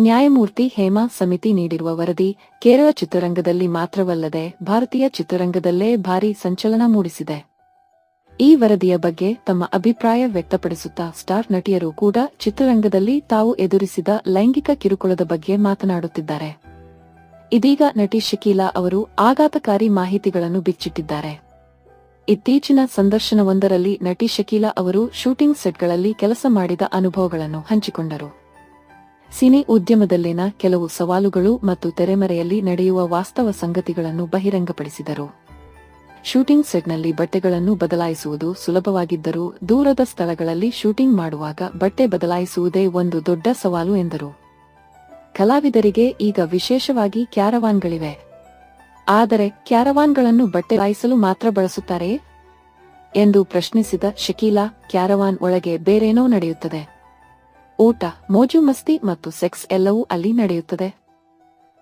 ನ್ಯಾಯಮೂರ್ತಿ ಹೇಮಾ ಸಮಿತಿ ನೀಡಿರುವ ವರದಿ ಕೇರಳ ಚಿತ್ರರಂಗದಲ್ಲಿ ಮಾತ್ರವಲ್ಲದೆ ಭಾರತೀಯ ಚಿತ್ರರಂಗದಲ್ಲೇ ಭಾರೀ ಸಂಚಲನ ಮೂಡಿಸಿದೆ. ಈ ವರದಿಯ ಬಗ್ಗೆ ತಮ್ಮ ಅಭಿಪ್ರಾಯ ವ್ಯಕ್ತಪಡಿಸುತ್ತಾ ಸ್ಟಾರ್ ನಟಿಯರು ಕೂಡ ಚಿತ್ರರಂಗದಲ್ಲಿ ತಾವು ಎದುರಿಸಿದ ಲೈಂಗಿಕ ಕಿರುಕುಳದ ಬಗ್ಗೆ ಮಾತನಾಡುತ್ತಿದ್ದಾರೆ. ಇದೀಗ ನಟಿ ಶಕೀಲಾ ಅವರು ಆಘಾತಕಾರಿ ಮಾಹಿತಿಗಳನ್ನು ಬಿಚ್ಚಿಟ್ಟಿದ್ದಾರೆ. ಇತ್ತೀಚಿನ ಸಂದರ್ಶನವೊಂದರಲ್ಲಿ ನಟಿ ಶಕೀಲಾ ಅವರು ಶೂಟಿಂಗ್ ಸೆಟ್ಗಳಲ್ಲಿ ಕೆಲಸ ಮಾಡಿದ ಅನುಭವಗಳನ್ನು ಹಂಚಿಕೊಂಡರು. ಸಿನಿ ಉದ್ಯಮದಲ್ಲಿನ ಕೆಲವು ಸವಾಲುಗಳು ಮತ್ತು ತೆರೆಮರೆಯಲ್ಲಿ ನಡೆಯುವ ವಾಸ್ತವ ಸಂಗತಿಗಳನ್ನು ಬಹಿರಂಗಪಡಿಸಿದರು. ಶೂಟಿಂಗ್ ಸೆಟ್ನಲ್ಲಿ ಬಟ್ಟೆಗಳನ್ನು ಬದಲಾಯಿಸುವುದು ಸುಲಭವಾಗಿದ್ದರೂ ದೂರದ ಸ್ಥಳಗಳಲ್ಲಿ ಶೂಟಿಂಗ್ ಮಾಡುವಾಗ ಬಟ್ಟೆ ಬದಲಾಯಿಸುವುದೇ ಒಂದು ದೊಡ್ಡ ಸವಾಲು ಎಂದರು. ಕಲಾವಿದರಿಗೆ ಈಗ ವಿಶೇಷವಾಗಿ ಕ್ಯಾರವಾನ್ಗಳಿವೆ. ಆದರೆ ಕ್ಯಾರವಾನ್ಗಳನ್ನು ಬಟ್ಟೆ ಬದಲಾಯಿಸಲು ಮಾತ್ರ ಬಳಸುತ್ತಾರೆಯೇ? ಎಂದು ಪ್ರಶ್ನಿಸಿದ ಶಕೀಲಾ, ಕ್ಯಾರವಾನ್ ಒಳಗೆ ಬೇರೇನೋ ನಡೆಯುತ್ತದೆ. ಊಟ, ಮೋಜು ಮಸ್ತಿ ಮತ್ತು ಸೆಕ್ಸ್ ಎಲ್ಲವೂ ಅಲ್ಲಿ ನಡೆಯುತ್ತದೆ.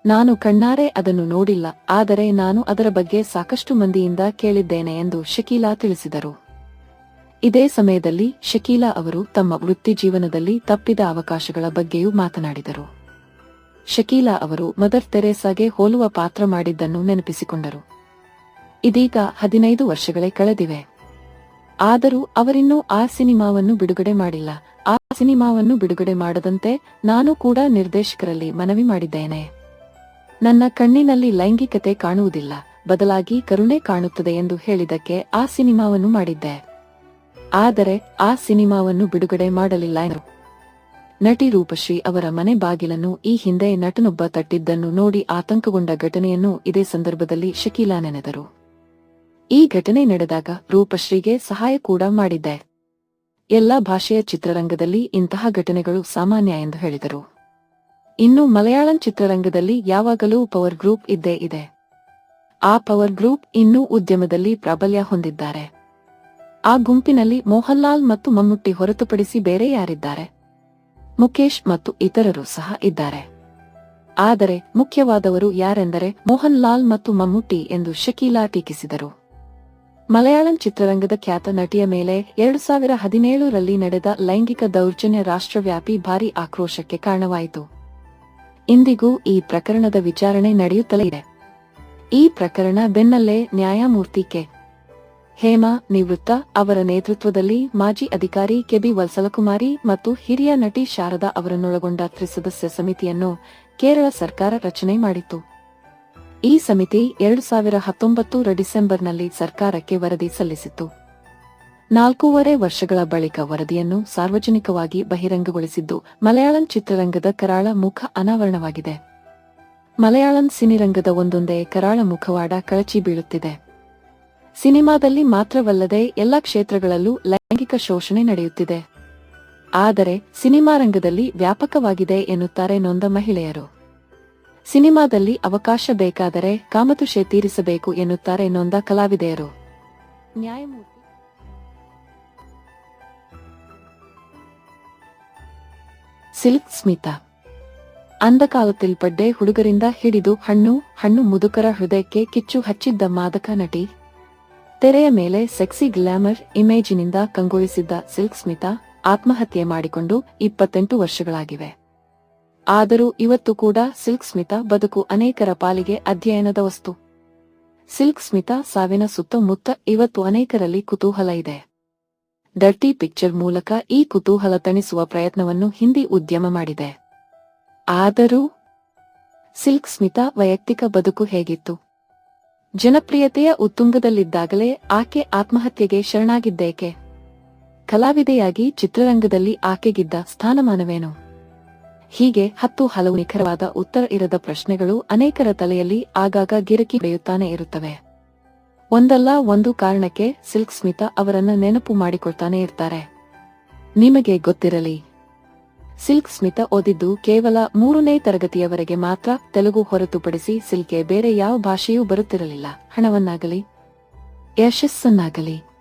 ನಾನು ಕಣ್ಣಾರೆ ಅದನ್ನು ನೋಡಿಲ್ಲ, ಆದರೆ ನಾನು ಅದರ ಬಗ್ಗೆ ಸಾಕಷ್ಟು ಮಂದಿಯಿಂದ ಕೇಳಿದ್ದೇನೆ ಎಂದು ಶಕೀಲಾ ತಿಳಿಸಿದರು. ಇದೇ ಸಮಯದಲ್ಲಿ ಶಕೀಲಾ ಅವರು ತಮ್ಮ ವೃತ್ತಿ ಜೀವನದಲ್ಲಿ ತಪ್ಪಿದ ಅವಕಾಶಗಳ ಬಗ್ಗೆಯೂ ಮಾತನಾಡಿದರು. ಶಕೀಲಾ ಅವರು ಮದರ್ ತೆರೇಸಾಗೆ ಹೋಲುವ ಪಾತ್ರ ಮಾಡಿದ್ದನ್ನು ನೆನಪಿಸಿಕೊಂಡರು. ಇದೀಗ ಹದಿನೈದು ವರ್ಷಗಳೇ ಕಳೆದಿವೆ. ಆದರೂ ಅವರಿನ್ನೂ ಆ ಸಿನಿಮಾವನ್ನು ಬಿಡುಗಡೆ ಮಾಡಿಲ್ಲ. ಆ ಸಿನಿಮಾವನ್ನು ಬಿಡುಗಡೆ ಮಾಡದಂತೆ ನಾನು ಕೂಡ ನಿರ್ದೇಶಕರಲ್ಲಿ ಮನವಿ ಮಾಡಿದ್ದೇನೆ. ನನ್ನ ಕಣ್ಣಿನಲ್ಲಿ ಲೈಂಗಿಕತೆ ಕಾಣುವುದಿಲ್ಲ. ಬದಲಾಗಿ ಕರುಣೆ ಕಾಣುತ್ತದೆ ಎಂದು ಹೇಳಿದಕ್ಕೆ ಆ ಸಿನಿಮಾವನ್ನು ಮಾಡಿದ್ದೆ. ಆದರೆ ಆ ಸಿನಿಮಾವನ್ನು ಬಿಡುಗಡೆ ಮಾಡಲಿಲ್ಲ ನಟಿ ರೂಪಶ್ರೀ ಅವರ ಮನೆ ಬಾಗಿಲನ್ನು ಈ ಹಿಂದೆ ನಟನೊಬ್ಬ ತಟ್ಟಿದ್ದನ್ನು ನೋಡಿ ಆತಂಕಗೊಂಡ ಘಟನೆಯನ್ನು ಇದೇ ಸಂದರ್ಭದಲ್ಲಿ ಶಕೀಲಾ ನೆನೆದರು. ಈ ಘಟನೆ ನಡೆದಾಗ ರೂಪಶ್ರೀಗೆ ಸಹಾಯ ಕೂಡ ಮಾಡಿದ್ದೆ. ಎಲ್ಲ ಭಾಷೆಯ ಚಿತ್ರರಂಗದಲ್ಲಿ ಇಂತಹ ಘಟನೆಗಳು ಸಾಮಾನ್ಯ ಎಂದು ಹೇಳಿದರು. ಇನ್ನು ಮಲಯಾಳಂ ಚಿತ್ರರಂಗದಲ್ಲಿ ಯಾವಾಗಲೂ ಪವರ್ ಗ್ರೂಪ್ ಇದ್ದೇ ಇದೆ. ಆ ಪವರ್ ಗ್ರೂಪ್ ಇನ್ನೂ ಉದ್ಯಮದಲ್ಲಿ ಪ್ರಾಬಲ್ಯ ಹೊಂದಿದ್ದಾರೆ. ಆ ಗುಂಪಿನಲ್ಲಿ ಮೋಹನ್ಲಾಲ್ ಮತ್ತು ಮಮ್ಮುಟ್ಟಿ ಹೊರತುಪಡಿಸಿ ಬೇರೆ ಯಾರಿದ್ದಾರೆ? ಮುಖೇಶ್ ಮತ್ತು ಇತರರು ಸಹ ಇದ್ದಾರೆ. ಆದರೆ ಮುಖ್ಯವಾದವರು ಯಾರೆಂದರೆ ಮೋಹನ್ ಲಾಲ್ ಮತ್ತು ಮಮ್ಮುಟ್ಟಿ ಎಂದು ಶಕೀಲಾ ಟೀಕಿಸಿದರು. ಮಲಯಾಳಂ ಚಿತ್ರರಂಗದ ಖ್ಯಾತ ನಟಿಯ ಮೇಲೆ ಎರಡು ಸಾವಿರ ಹದಿನೇಳರಲ್ಲಿ ನಡೆದ ಲೈಂಗಿಕ ದೌರ್ಜನ್ಯ ರಾಷ್ಟ್ರವ್ಯಾಪಿ ಭಾರಿ ಆಕ್ರೋಶಕ್ಕೆ ಕಾರಣವಾಯಿತು. ಇಂದಿಗೂ ಈ ಪ್ರಕರಣದ ವಿಚಾರಣೆ ನಡೆಯುತ್ತಲೇ ಇದೆ. ಈ ಪ್ರಕರಣ ಬೆನ್ನಲ್ಲೇ ನ್ಯಾಯಮೂರ್ತಿ ಕೆ. ಹೇಮಾ ನಿವೃತ್ತ ಅವರ ನೇತೃತ್ವದಲ್ಲಿ ಮಾಜಿ ಅಧಿಕಾರಿ ಕೆಬಿ ವಲ್ಸಲಕುಮಾರಿ ಮತ್ತು ಹಿರಿಯ ನಟಿ ಶಾರದಾ ಅವರನ್ನೊಳಗೊಂಡ ತ್ರಿಸದಸ್ಯ ಸಮಿತಿಯನ್ನು ಕೇರಳ ಸರ್ಕಾರ ರಚನೆ ಮಾಡಿತ್ತು. ಈ ಸಮಿತಿ ಎರಡು ಸಾವಿರ ಹತ್ತೊಂಬತ್ತರ ಡಿಸೆಂಬರ್ನಲ್ಲಿ ಸರ್ಕಾರಕ್ಕೆ ವರದಿ ಸಲ್ಲಿಸಿತ್ತು. ನಾಲ್ಕೂವರೆ ವರ್ಷಗಳ ಬಳಿಕ ವರದಿಯನ್ನು ಸಾರ್ವಜನಿಕವಾಗಿ ಬಹಿರಂಗಗೊಳಿಸಿದ್ದು ಮಲಯಾಳಂ ಚಿತ್ರರಂಗದ ಕರಾಳ ಮುಖ ಅನಾವರಣವಾಗಿದೆ. ಮಲಯಾಳಂ ಸಿನಿರಂಗದ ಒಂದೊಂದೇ ಕರಾಳ ಮುಖವಾಡ ಕಳಚಿ ಬೀಳುತ್ತಿದೆ. ಸಿನಿಮಾದಲ್ಲಿ ಮಾತ್ರವಲ್ಲದೆ ಎಲ್ಲ ಕ್ಷೇತ್ರಗಳಲ್ಲೂ ಲೈಂಗಿಕ ಶೋಷಣೆ ನಡೆಯುತ್ತಿದೆ. ಆದರೆ ಸಿನಿಮಾ ರಂಗದಲ್ಲಿ ವ್ಯಾಪಕವಾಗಿದೆ ಎನ್ನುತ್ತಾರೆ ನೊಂದ ಮಹಿಳೆಯರು. ಸಿನಿಮಾದಲ್ಲಿ ಅವಕಾಶ ಬೇಕಾದರೆ ಕಾಮತುಷೆ ತೀರಿಸಬೇಕು ಎನ್ನುತ್ತಾರೆ ನೊಂದ ಕಲಾವಿದೆಯರು. ನ್ಯಾಯಮೂರ್ತಿ ಸಿಲ್ಕ್ ಸ್ಮಿತಾ. ಅಂಧಕಾಲತಿಲ್ ಪಡ್ಡೆ ಹುಡುಗರಿಂದ ಹಿಡಿದು ಹಣ್ಣು ಹಣ್ಣು ಮುದುಕರ ಹೃದಯಕ್ಕೆ ಕಿಚ್ಚು ಹಚ್ಚಿದ್ದ ಮಾದಕ ನಟಿ. ತೆರೆಯ ಮೇಲೆ ಸೆಕ್ಸಿ ಗ್ಲಾಮರ್ ಇಮೇಜಿನಿಂದ ಕಂಗೊಳಿಸಿದ್ದ ಸಿಲ್ಕ್ ಸ್ಮಿತಾ ಆತ್ಮಹತ್ಯೆ ಮಾಡಿಕೊಂಡು ಇಪ್ಪತ್ತೆಂಟು ವರ್ಷಗಳಾಗಿವೆ. ಆದರೂ ಇವತ್ತು ಕೂಡ ಸಿಲ್ಕ್ ಸ್ಮಿತಾ ಬದುಕು ಅನೇಕರ ಪಾಲಿಗೆ ಅಧ್ಯಯನದ ವಸ್ತು. ಸಿಲ್ಕ್ ಸ್ಮಿತಾ ಸಾವಿನ ಸುತ್ತಮುತ್ತ ಇವತ್ತು ಅನೇಕರಲ್ಲಿ ಕುತೂಹಲ ಇದೆ. ಡರ್ಟಿ ಪಿಕ್ಚರ್ ಮೂಲಕ ಈ ಕುತೂಹಲ ತಣಿಸುವ ಪ್ರಯತ್ನವನ್ನು ಹಿಂದಿ ಉದ್ಯಮ ಮಾಡಿದೆ. ಆದರೂ ಸಿಲ್ಕ್ ಸ್ಮಿತಾ ವೈಯಕ್ತಿಕ ಬದುಕು ಹೇಗಿತ್ತು? ಜನಪ್ರಿಯತೆಯ ಉತ್ತುಂಗದಲ್ಲಿದ್ದಾಗಲೇ ಆಕೆ ಆತ್ಮಹತ್ಯೆಗೆ ಶರಣಾಗಿದ್ದೇಕೆ? ಕಲಾವಿದೆಯಾಗಿ ಚಿತ್ರರಂಗದಲ್ಲಿ ಆಕೆಗಿದ್ದ ಸ್ಥಾನಮಾನವೇನು? ಹೀಗೆ ಹತ್ತು ಹಲವು ನಿಖರವಾದ ಉತ್ತರ ಇರದ ಪ್ರಶ್ನೆಗಳು ಅನೇಕರ ತಲೆಯಲ್ಲಿ ಆಗಾಗ ಗಿರಕಿ ಬೆಳೆಯುತ್ತಾನೆ ಇರುತ್ತವೆ. ಒಂದಲ್ಲ ಒಂದು ಕಾರಣಕ್ಕೆ ಸಿಲ್ಕ್ ಸ್ಮಿತಾ ಅವರನ್ನ ನೆನಪು ಮಾಡಿಕೊಳ್ತಾನೆ ಇರ್ತಾರೆ. ನಿಮಗೆ ಗೊತ್ತಿರಲಿ. ಸಿಲ್ಕ್ ಸ್ಮಿತಾ ಓದಿದ್ದು ಕೇವಲ ಮೂರನೇ ತರಗತಿಯವರೆಗೆ ಮಾತ್ರ ತೆಲುಗು ಹೊರತುಪಡಿಸಿ ಸಿಲ್ಕೆ ಬೇರೆ ಯಾವ ಭಾಷೆಯೂ ಬರುತ್ತಿರಲಿಲ್ಲ. ಹಣವನ್ನಾಗಲಿ, ಯಶಸ್ಸನ್ನಾಗಲಿ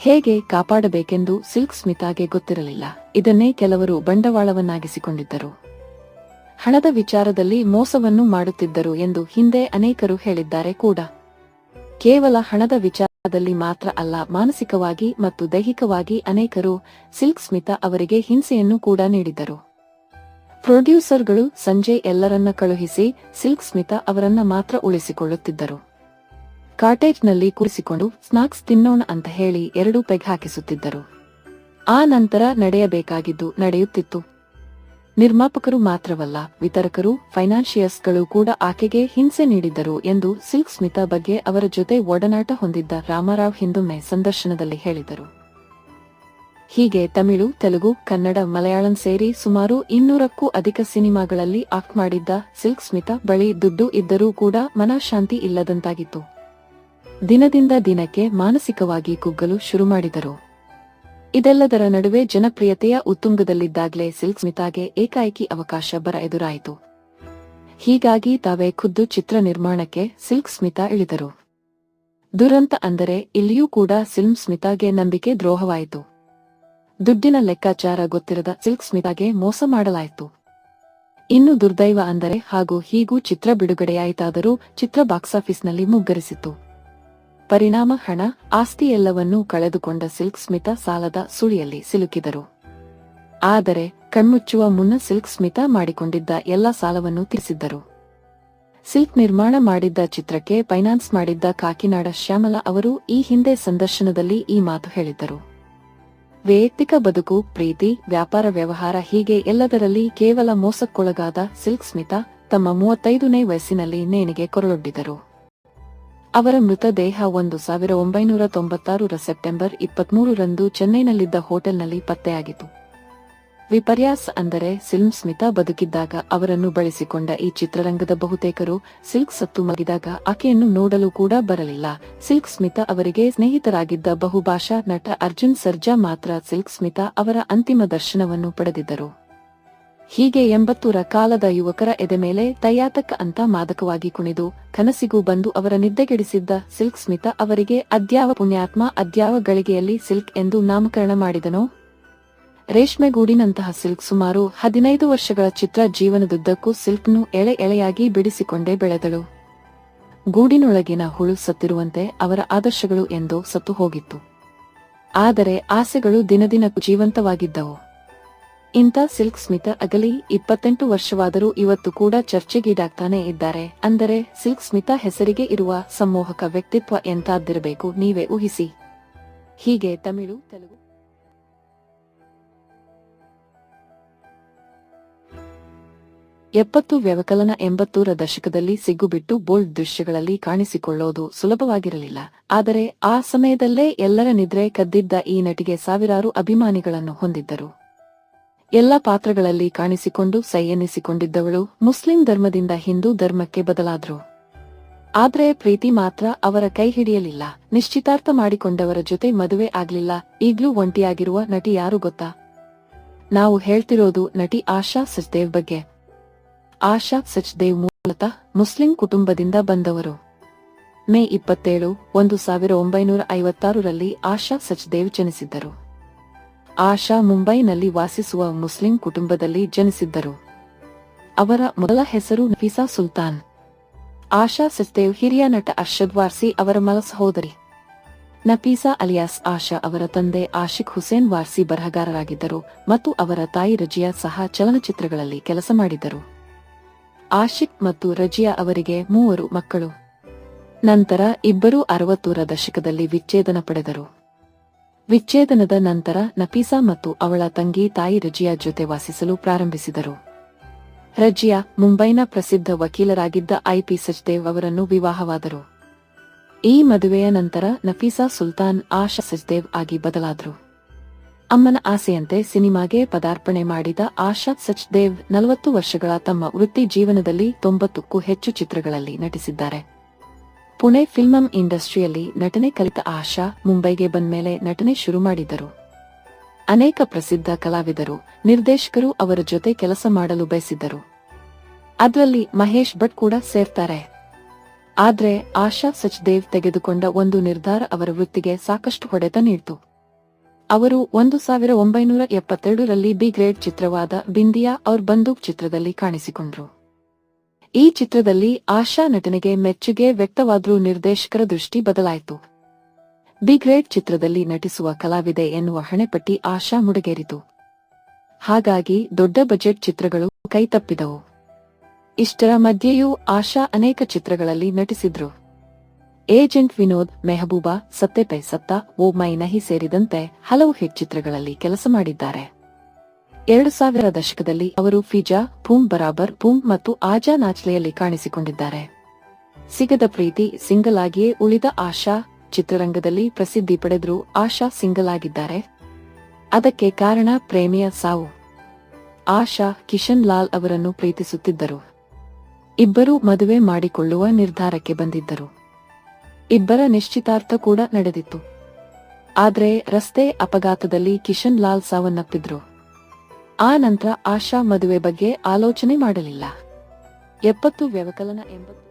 ಹೇಗೆ ಕಾಪಾಡಬೇಕೆಂದು ಸಿಲ್ಕ್ ಸ್ಮಿತಾಗೆ ಗೊತ್ತಿರಲಿಲ್ಲ. ಇದನ್ನೇ ಕೆಲವರು ಬಂಡವಾಳವನ್ನಾಗಿಸಿಕೊಂಡಿದ್ದರು. ಹಣದ ವಿಚಾರದಲ್ಲಿ ಮೋಸವನ್ನು ಮಾಡುತ್ತಿದ್ದರು ಎಂದು ಹಿಂದೆ ಅನೇಕರು ಹೇಳಿದ್ದಾರೆ ಕೂಡ. ಕೇವಲ ಹಣದ ವಿಚಾರದಲ್ಲಿ ಮಾತ್ರ ಅಲ್ಲ, ಮಾನಸಿಕವಾಗಿ ಮತ್ತು ದೈಹಿಕವಾಗಿ ಅನೇಕರು ಸಿಲ್ಕ್ ಸ್ಮಿತಾ ಅವರಿಗೆ ಹಿಂಸೆಯನ್ನು ಕೂಡ ನೀಡಿದ್ದರು. ಪ್ರೊಡ್ಯೂಸರ್ಗಳು ಸಂಜೆ ಎಲ್ಲರನ್ನ ಕಳುಹಿಸಿ ಸಿಲ್ಕ್ ಸ್ಮಿತಾ ಅವರನ್ನ ಮಾತ್ರ ಉಳಿಸಿಕೊಳ್ಳುತ್ತಿದ್ದರು. ಕಾಟೇಜ್ನಲ್ಲಿ ಕೂರಿಸಿಕೊಂಡು ಸ್ನಾಕ್ಸ್ ತಿನ್ನೋಣ ಅಂತ ಹೇಳಿ ಎರಡು ಪೆಗ್ ಹಾಕಿಸುತ್ತಿದ್ದರು. ಆ ನಂತರ ನಡೆಯಬೇಕಾಗಿದ್ದು ನಡೆಯುತ್ತಿತ್ತು. ನಿರ್ಮಾಪಕರು ಮಾತ್ರವಲ್ಲ, ವಿತರಕರು, ಫೈನಾನ್ಷಿಯರ್ಸ್ಗಳು ಕೂಡ ಆಕೆಗೆ ಹಿಂಸೆ ನೀಡಿದ್ದರು ಎಂದು ಸಿಲ್ಕ್ ಸ್ಮಿತಾ ಬಗ್ಗೆ ಅವರ ಜೊತೆ ಒಡನಾಟ ಹೊಂದಿದ್ದ ರಾಮರಾವ್ ಹಿಂದೊಮ್ಮೆ ಸಂದರ್ಶನದಲ್ಲಿ ಹೇಳಿದರು. ಹೀಗೆ ತಮಿಳು, ತೆಲುಗು, ಕನ್ನಡ, ಮಲಯಾಳಂ ಸೇರಿ ಸುಮಾರು ಇನ್ನೂರಕ್ಕೂ ಅಧಿಕ ಸಿನಿಮಾಗಳಲ್ಲಿ ಆಕ್ಟ್ ಮಾಡಿದ್ದ ಸಿಲ್ಕ್ ಸ್ಮಿತಾ ಬಳಿ ದುಡ್ಡು ಇದ್ದರೂ ಕೂಡ ಮನಃಶಾಂತಿ ಇಲ್ಲದಂತಾಗಿತ್ತು. ದಿನದಿಂದ ದಿನಕ್ಕೆ ಮಾನಸಿಕವಾಗಿ ಕುಗ್ಗಲು ಶುರು ಮಾಡಿದರು ಇದೆಲ್ಲದರ ನಡುವೆ ಜನಪ್ರಿಯತೆಯ ಉತ್ತುಂಗದಲ್ಲಿದ್ದಾಗಲೇ ಸಿಲ್ಕ್ ಸ್ಮಿತಾಗೆ ಏಕಾಏಕಿ ಅವಕಾಶ ಬರ ಎದುರಾಯಿತು. ಹೀಗಾಗಿ ತಾವೇ ಖುದ್ದು ಚಿತ್ರ ನಿರ್ಮಾಣಕ್ಕೆ ಸಿಲ್ಕ್ ಸ್ಮಿತಾ ಇಳಿದರು. ದುರಂತ ಅಂದರೆ ಇಲ್ಲಿಯೂ ಕೂಡ ಸಿಲ್ಮ್ ಸ್ಮಿತಾಗೆ ನಂಬಿಕೆ ದ್ರೋಹವಾಯಿತು. ದುಡ್ಡಿನ ಲೆಕ್ಕಾಚಾರ ಗೊತ್ತಿರದ ಸಿಲ್ಕ್ ಸ್ಮಿತಾಗೆ ಮೋಸ ಮಾಡಲಾಯಿತು. ಇನ್ನು ದುರ್ದೈವ ಅಂದರೆ ಹಾಗೂ ಹೀಗೂ ಚಿತ್ರ ಬಿಡುಗಡೆಯಾಯಿತಾದರೂ ಚಿತ್ರ ಬಾಕ್ಸಾಫೀಸ್ನಲ್ಲಿ ಮುಗ್ಗರಿಸಿತು ಪರಿಣಾಮ ಹಣ, ಆಸ್ತಿ ಎಲ್ಲವನ್ನೂ ಕಳೆದುಕೊಂಡ ಸಿಲ್ಕ್ ಸ್ಮಿತಾ ಸಾಲದ ಸುಳಿಯಲ್ಲಿ ಸಿಲುಕಿದರು. ಆದರೆ, ಕಣ್ಮುಚ್ಚುವ ಮುನ್ನ ಸಿಲ್ಕ್ ಸ್ಮಿತಾ ಮಾಡಿಕೊಂಡಿದ್ದ ಎಲ್ಲ ಸಾಲವನ್ನು ತಿಳಿಸಿದ್ದರು ಸಿಲ್ಕ್ ನಿರ್ಮಾಣ ಮಾಡಿದ್ದ ಚಿತ್ರಕ್ಕೆ ಫೈನಾನ್ಸ್ ಮಾಡಿದ್ದ ಕಾಕಿನಾಡ ಶ್ಯಾಮಲ ಅವರು ಈ ಹಿಂದೆ ಸಂದರ್ಶನದಲ್ಲಿ ಈ ಮಾತು ಹೇಳಿದ್ದರು. ವೈಯಕ್ತಿಕ ಬದುಕು, ಪ್ರೀತಿ, ವ್ಯಾಪಾರ ವ್ಯವಹಾರ ಹೀಗೆ ಎಲ್ಲದರಲ್ಲಿ ಕೇವಲ ಮೋಸಕ್ಕೊಳಗಾದ ಸಿಲ್ಕ್ ಸ್ಮಿತಾ ತಮ್ಮ ಮೂವತ್ತೈದನೇ ವಯಸ್ಸಿನಲ್ಲಿ ನೇಣಿಗೆ ಕೊರಳೊಡ್ಡಿದರು. ಅವರ ಮೃತದೇಹ ಒಂದು ಸಾವಿರ ಒಂಬೈನೂರ ತೊಂಬತ್ತಾರರ ಸೆಪ್ಟೆಂಬರ್ ಇಪ್ಪತ್ಮೂರರಂದು ಚೆನ್ನೈನಲ್ಲಿದ್ದ ಹೋಟೆಲ್ನಲ್ಲಿ ಪತ್ತೆಯಾಗಿತು ವಿಪರ್ಯಾಸ್ ಅಂದರೆ ಸಿಲ್ಮ್ ಸ್ಮಿತಾ ಬದುಕಿದ್ದಾಗ ಅವರನ್ನು ಬಳಸಿಕೊಂಡ ಈ ಚಿತ್ರರಂಗದ ಬಹುತೇಕರು ಸಿಲ್ಕ್ ಸತ್ತು ಮಗಿದಾಗ ಆಕೆಯನ್ನು ನೋಡಲು ಕೂಡ ಬರಲಿಲ್ಲ. ಸಿಲ್ಕ್ ಸ್ಮಿತಾ ಅವರಿಗೆ ಸ್ನೇಹಿತರಾಗಿದ್ದ ಬಹುಭಾಷಾ ನಟ ಅರ್ಜುನ್ ಸರ್ಜಾ ಮಾತ್ರ ಸಿಲ್ಕ್ ಸ್ಮಿತಾ ಅವರ ಅಂತಿಮ ದರ್ಶನವನ್ನು ಪಡೆದಿದ್ದರು. ಹೀಗೆ ಎಂಬತ್ತೂರ ಕಾಲದ ಯುವಕರ ಎದೆ ಮೇಲೆ ತಯಾತಕ್ಕ ಅಂತ ಮಾದಕವಾಗಿ ಕುಣಿದು ಕನಸಿಗೂ ಬಂದು ಅವರ ನಿದ್ದೆಗೆಡಿಸಿದ್ದ ಸಿಲ್ಕ್ ಸ್ಮಿತಾ ಅವರಿಗೆ ಅದ್ಯಾವ ಪುಣ್ಯಾತ್ಮ, ಅದ್ಯಾವ ಗಳಿಗೆಯಲ್ಲಿ ಸಿಲ್ಕ್ ಎಂದು ನಾಮಕರಣ ಮಾಡಿದನು? ರೇಷ್ಮೆಗೂಡಿನಂತಹ ಸಿಲ್ಕ್ ಸುಮಾರು ಹದಿನೈದು ವರ್ಷಗಳ ಚಿತ್ರ ಜೀವನದುದ್ದಕ್ಕೂ ಸಿಲ್ಕ್ನು ಎಳೆ ಎಳೆಯಾಗಿ ಬಿಡಿಸಿಕೊಂಡೇ ಬೆಳೆದಳು. ಗೂಡಿನೊಳಗಿನ ಹುಳು ಸತ್ತಿರುವಂತೆ ಅವರ ಆದರ್ಶಗಳು ಎಂದೋ ಸತ್ತು ಹೋಗಿತ್ತು. ಆದರೆ ಆಸೆಗಳು ದಿನದಿನಕ್ಕೂ ಜೀವಂತವಾಗಿದ್ದವು. ಇಂಥ ಸಿಲ್ಕ್ ಸ್ಮಿತಾ ಅಗಲಿ ಇಪ್ಪತ್ತೆಂಟು ವರ್ಷವಾದರೂ ಇವತ್ತು ಕೂಡ ಚರ್ಚೆಗೀಡಾಗ್ತಾನೆ ಇದ್ದಾರೆ. ಅಂದರೆ ಸಿಲ್ಕ್ ಸ್ಮಿತಾ ಹೆಸರಿಗೆ ಇರುವ ಸಮ್ಮೋಹಕ ವ್ಯಕ್ತಿತ್ವ ಎಂತಾದ್ದಿರಬೇಕು ನೀವೇ ಊಹಿಸಿ. ಹೀಗೆ ತಮಿಳು, ತೆಲುಗು. ಎಪ್ಪತ್ತು ವ್ಯವಕಲನ ಎಂಬತ್ತೂರ ದಶಕದಲ್ಲಿ ಸಿಗ್ಗುಬಿಟ್ಟು ಬೋಲ್ಡ್ ದೃಶ್ಯಗಳಲ್ಲಿ ಕಾಣಿಸಿಕೊಳ್ಳೋದು ಸುಲಭವಾಗಿರಲಿಲ್ಲ. ಆದರೆ ಆ ಸಮಯದಲ್ಲೇ ಎಲ್ಲರ ನಿದ್ರೆ ಕದ್ದಿದ್ದ ಈ ನಟಿಗೆ ಸಾವಿರಾರು ಅಭಿಮಾನಿಗಳನ್ನು ಹೊಂದಿದ್ದರು. ಎಲ್ಲ ಪಾತ್ರಗಳಲ್ಲಿ ಕಾಣಿಸಿಕೊಂಡು ಸೈ ಎನ್ನಿಸಿಕೊಂಡಿದ್ದವಳು ಮುಸ್ಲಿಂ ಧರ್ಮದಿಂದ ಹಿಂದೂ ಧರ್ಮಕ್ಕೆ ಬದಲಾದ್ರು. ಆದ್ರೆ ಪ್ರೀತಿ ಮಾತ್ರ ಅವರ ಕೈ ಹಿಡಿಯಲಿಲ್ಲ. ನಿಶ್ಚಿತಾರ್ಥ ಮಾಡಿಕೊಂಡವರ ಜೊತೆ ಮದುವೆ ಆಗ್ಲಿಲ್ಲ. ಈಗ್ಲೂ ಒಂಟಿಯಾಗಿರುವ ನಟಿ ಯಾರು ಗೊತ್ತಾ? ನಾವು ಹೇಳ್ತಿರೋದು ನಟಿ ಆಶಾ ಸಚ್ದೇವ್ ಬಗ್ಗೆ. ಆಶಾ ಸಚ್ದೇವ್ ಮೂಲತಃ ಮುಸ್ಲಿಂ ಕುಟುಂಬದಿಂದ ಬಂದವರು. ಮೇ ಇಪ್ಪತ್ತೇಳು, ಒಂದು ಸಾವಿರ ಒಂಬೈನೂರ ಐವತ್ತಾರರಲ್ಲಿ ಆಶಾ ಸಚ್ದೇವ್ ಜನಿಸಿದ್ದರು. ಆಶಾ ಮುಂಬೈನಲ್ಲಿ ವಾಸಿಸುವ ಮುಸ್ಲಿಂ ಕುಟುಂಬದಲ್ಲಿ ಜನಿಸಿದ್ದರು. ಅವರ ಮೊದಲ ಹೆಸರು ನಫೀಸಾ ಸುಲ್ತಾನ್. ಆಶಾ ಸಿಸ್ತೇವ್ ಹಿರಿಯ ನಟ ಅರ್ಷದ್ ವಾರ್ಸಿ ಅವರ ಮಲ ಸಹೋದರಿ. ನಫೀಸಾ ಅಲಿಯಾಸ್ ಆಶಾ ಅವರ ತಂದೆ ಆಶಿಕ್ ಹುಸೇನ್ ವಾರ್ಸಿ ಬರಹಗಾರರಾಗಿದ್ದರು ಮತ್ತು ಅವರ ತಾಯಿ ರಜಿಯಾ ಸಹ ಚಲನಚಿತ್ರಗಳಲ್ಲಿ ಕೆಲಸ ಮಾಡಿದ್ದರು. ಆಶಿಕ್ ಮತ್ತು ರಜಿಯಾ ಅವರಿಗೆ ಮೂವರು ಮಕ್ಕಳು. ನಂತರ ಇಬ್ಬರೂ ಅರವತ್ತೂರ ದಶಕದಲ್ಲಿ ವಿಚ್ಛೇದನ ಪಡೆದರು. ವಿಚ್ಛೇದನದ ನಂತರ ನಫೀಸಾ ಮತ್ತು ಅವಳ ತಂಗಿ ತಾಯಿ ರಜಿಯಾ ಜೊತೆ ವಾಸಿಸಲು ಪ್ರಾರಂಭಿಸಿದರು. ರಜಿಯಾ ಮುಂಬೈನ ಪ್ರಸಿದ್ಧ ವಕೀಲರಾಗಿದ್ದ ಐಪಿ ಸಚ್ದೇವ್ ಅವರನ್ನು ವಿವಾಹವಾದರು. ಈ ಮದುವೆಯ ನಂತರ ನಫೀಸಾ ಸುಲ್ತಾನ್ ಆಶಾ ಸಚ್ದೇವ್ ಆಗಿ ಬದಲಾದರು. ಅಮ್ಮನ ಆಸೆಯಂತೆ ಸಿನಿಮಾಗೆ ಪದಾರ್ಪಣೆ ಮಾಡಿದ ಆಶಾ ಸಚ್ದೇವ್ ನಲವತ್ತು ವರ್ಷಗಳ ತಮ್ಮ ವೃತ್ತಿ ಜೀವನದಲ್ಲಿ ತೊಂಬತ್ತಕ್ಕೂ ಹೆಚ್ಚು ಚಿತ್ರಗಳಲ್ಲಿ ನಟಿಸಿದ್ದಾರೆ. ಪುಣೆ ಫಿಲ್ಮಂ ಇಂಡಸ್ಟ್ರಿಯಲ್ಲಿ ನಟನೆ ಕಲಿತ ಆಶಾ ಮುಂಬೈಗೆ ಬಂದ್ಮೇಲೆ ನಟನೆ ಶುರು ಮಾಡಿದರು. ಅನೇಕ ಪ್ರಸಿದ್ಧ ಕಲಾವಿದರು, ನಿರ್ದೇಶಕರು ಅವರ ಜೊತೆ ಕೆಲಸ ಮಾಡಲು ಬಯಸಿದ್ದರು. ಅದರಲ್ಲಿ ಮಹೇಶ್ ಭಟ್ ಕೂಡ ಸೇರ್ತಾರೆ. ಆದ್ರೆ ಆಶಾ ಸಚ್ದೇವ್ ತೆಗೆದುಕೊಂಡ ಒಂದು ನಿರ್ಧಾರ ಅವರ ವೃತ್ತಿಗೆ ಸಾಕಷ್ಟು ಹೊಡೆತ ನೀಡಿತು. ಅವರು ಒಂದು ಸಾವಿರ ಒಂಬೈನೂರ ಎಪ್ಪತ್ತೆರಡರಲ್ಲಿ ಬಿ ಗ್ರೇಡ್ ಚಿತ್ರವಾದ ಬಿಂದಿಯಾ ಅವರ್ ಬಂದೂಕ್ ಚಿತ್ರದಲ್ಲಿ ಕಾಣಿಸಿಕೊಂಡ್ರು. ಈ ಚಿತ್ರದಲ್ಲಿ ಆಶಾ ನಟನೆಗೆ ಮೆಚ್ಚುಗೆ ವ್ಯಕ್ತವಾದರೂ ನಿರ್ದೇಶಕರ ದೃಷ್ಟಿ ಬದಲಾಯಿತು. ಬಿ ಗ್ರೇಟ್ ಚಿತ್ರದಲ್ಲಿ ನಟಿಸುವ ಕಲಾವಿದೆ ಎನ್ನುವ ಹಣೆಪಟ್ಟಿ ಆಶಾ ಮುಡಗೇರಿತು. ಹಾಗಾಗಿ ದೊಡ್ಡ ಬಜೆಟ್ ಚಿತ್ರಗಳು ಕೈತಪ್ಪಿದವು ಇಷ್ಟರ ಮಧ್ಯೆಯೂ ಆಶಾ ಅನೇಕ ಚಿತ್ರಗಳಲ್ಲಿ ನಟಿಸಿದ್ರು. ಏಜೆಂಟ್ ವಿನೋದ್, ಮೆಹಬೂಬಾ ಸತ್ತೆ ಪೈ ಸತ್ತ, ಓ ಮೈ ನಹಿ ಸೇರಿದಂತೆ ಹಲವು ಹಿಟ್ ಚಿತ್ರಗಳಲ್ಲಿ ಕೆಲಸ ಮಾಡಿದ್ದಾರೆ. ಎರಡು ಸಾವಿರ ದಶಕದಲ್ಲಿ ಅವರು ಫಿಜಾ ಪೂಮ್ ಬರಾಬರ್ ಪೂಮ್ ಮತ್ತು ಆಜಾ ನಾಚ್ಲೆಯಲ್ಲಿ ಕಾಣಿಸಿಕೊಂಡಿದ್ದಾರೆ. ಸಿಗದ ಪ್ರೀತಿ, ಸಿಂಗಲ್ ಆಗಿಯೇ ಉಳಿದ ಆಶಾ ಚಿತ್ರರಂಗದಲ್ಲಿ ಪ್ರಸಿದ್ಧಿ ಪಡೆದರು ಆಶಾ ಸಿಂಗಲ್ ಆಗಿದ್ದಾರೆ. ಅದಕ್ಕೆ ಕಾರಣ ಪ್ರೇಮಿಯ ಸಾವು. ಆಶಾ, ಕಿಶನ್ ಲಾಲ್ ಅವರನ್ನು ಪ್ರೀತಿಸುತ್ತಿದ್ದರು. ಇಬ್ಬರೂ ಮದುವೆ ಮಾಡಿಕೊಳ್ಳುವ ನಿರ್ಧಾರಕ್ಕೆ ಬಂದಿದ್ದರು. ಇಬ್ಬರ ನಿಶ್ಚಿತಾರ್ಥ ಕೂಡ ನಡೆದಿತ್ತು. ಆದರೆ ರಸ್ತೆ ಅಪಘಾತದಲ್ಲಿ ಕಿಶನ್ ಲಾಲ್ ಸಾವನ್ನಪ್ಪಿದ್ರು. ಆ ನಂತರ ಆಶಾ ಮದುವೆ ಬಗ್ಗೆ ಆಲೋಚನೆ ಮಾಡಲಿಲ್ಲ. ಎಪ್ಪತ್ತು ವ್ಯವಕಲನ ಎಂಬತ್ತು